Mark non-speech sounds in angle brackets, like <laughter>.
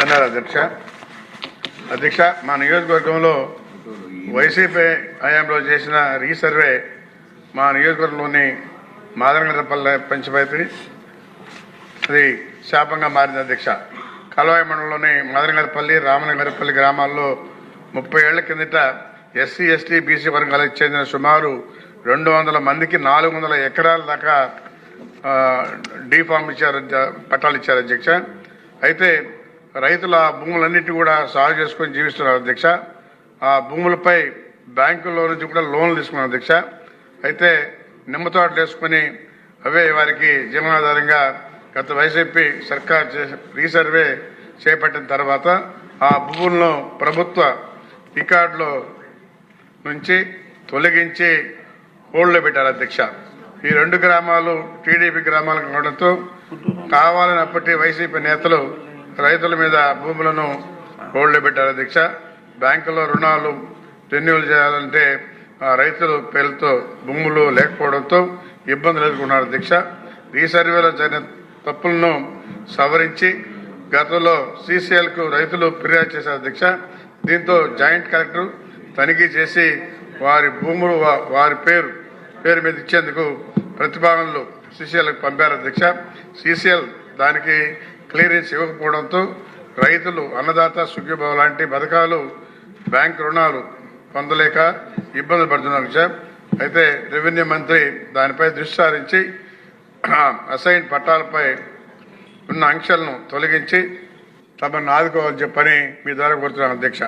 ధన్యవాదాలు అధ్యక్ష. అధ్యక్ష మా నియోజకవర్గంలో వైసీపీ హయాంలో చేసిన రీసర్వే మా నియోజకవర్గంలోని మాదనగరపల్లె పంచాయతీ అది శాపంగా మారింది అధ్యక్ష. కలవాయి మండలంలోని మాదరంగపల్లి రామనగరపల్లి గ్రామాల్లో ముప్పై ఏళ్ళ కిందట ఎస్సీ ఎస్టీ బీసీ వర్గాలకు చెందిన సుమారు రెండు వందల మందికి నాలుగు వందల ఎకరాల దాకా డీఫామ్ ఇచ్చారు పట్టాలు ఇచ్చారు అధ్యక్ష. అయితే రైతుల భూములన్నిటి కూడా సాగు చేసుకొని జీవిస్తున్నారు అధ్యక్ష. ఆ భూములపై బ్యాంకుల్లో నుంచి కూడా లోన్లు తీసుకున్నారు అధ్యక్ష. అయితే నిమ్మ తోటలు వేసుకొని అవే వారికి జీవనాధారంగా గత వైసీపీ సర్కార్ రీసర్వే చేపట్టిన తర్వాత ఆ భూములను ప్రభుత్వ రికార్డులో నుంచి తొలగించి హోల్డ్లో పెట్టారు అధ్యక్ష. ఈ రెండు గ్రామాలు టీడీపీ గ్రామాలకు ఉండడంతో కావాలని అప్పటి వైసీపీ నేతలు రైతుల మీద భూములను హోల్డ్ పెట్టారు దీక్ష. బ్యాంకులో రుణాలు రెన్యూల్ చేయాలంటే రైతులు రైతుల పేర్లతో భూములు లేకపోవడంతో ఇబ్బందులు ఎదుర్కొన్నారు దీక్ష. ఈ సర్వేలో జరిగిన తప్పులను సవరించి గతంలో సీసీఎల్కు రైతులు ఫిర్యాదు చేశారు దీక్ష. దీంతో జాయింట్ కలెక్టర్ తనిఖీ చేసి వారి భూములు వారి పేరు పేరు మీద ఇచ్చేందుకు ప్రతిపాదనలు సీసీఎల్కి పంపారు అధ్యక్ష సీసీఎల్ దానికి క్లియరెన్స్ ఇవ్వకపోవడంతో రైతులు అన్నదాత సుఖీభావ లాంటి పథకాలు బ్యాంక్ రుణాలు పొందలేక ఇబ్బందులు పడుతున్నారు సార్. అయితే రెవెన్యూ మంత్రి దానిపై దృష్టి సారించి <clears throat> అసైన్ పట్టాలపై ఉన్న ఆంక్షలను తొలగించి తమను ఆదుకోవాలని చెప్పని మీ ద్వారా కోరుతున్నాను అధ్యక్ష.